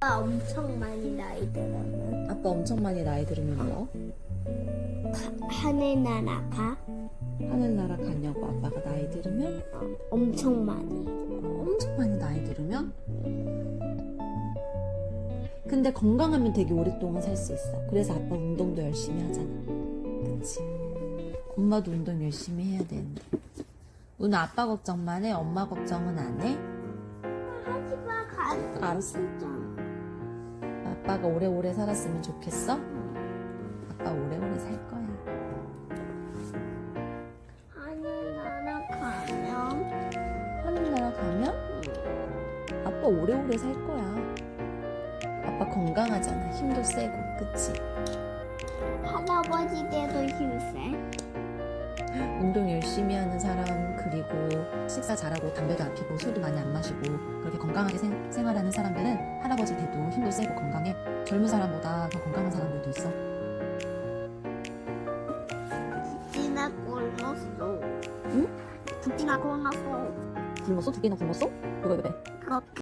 아빠 엄청 많이 나이 들으면 아빠 엄청 많이 나이 들으면 뭐? 하늘나라 가 하늘나라 가냐고 아빠가 나이 들으면? 어, 엄청 많이 엄청 많이 나이 들으면? 근데 건강하면 되게 오랫동안 살 수 있어. 그래서 아빠 운동도 열심히 하잖아. 그치? 엄마도 운동 열심히 해야 되는데. 오늘 아빠 걱정만 해? 엄마 걱정은 안 해? 하지마 가 알았어. 아빠가 오래오래 살았으면 좋겠어? 아빠 오래오래 살 거야. 하늘나라 가면 하늘나라 가면 아빠 오래오래 살 거야. 아빠 건강하잖아. 힘도 세고, 그치? 할아버지 때도 힘세 운동 열심히 하는 사람, 그리고 식사 잘하고 담배도 안 피고 술도 많이 안 마시고 그렇게 건강하게 생, 생활하는 사람들은 할아버지 돼도 힘도 세고 건강해. 젊은 사람보다 더 건강한 사람들도 있어. 북진아 굶었어 응? 북진아 굶었어 굶었어? 두 개나 굶었어? 그거 왜? 그거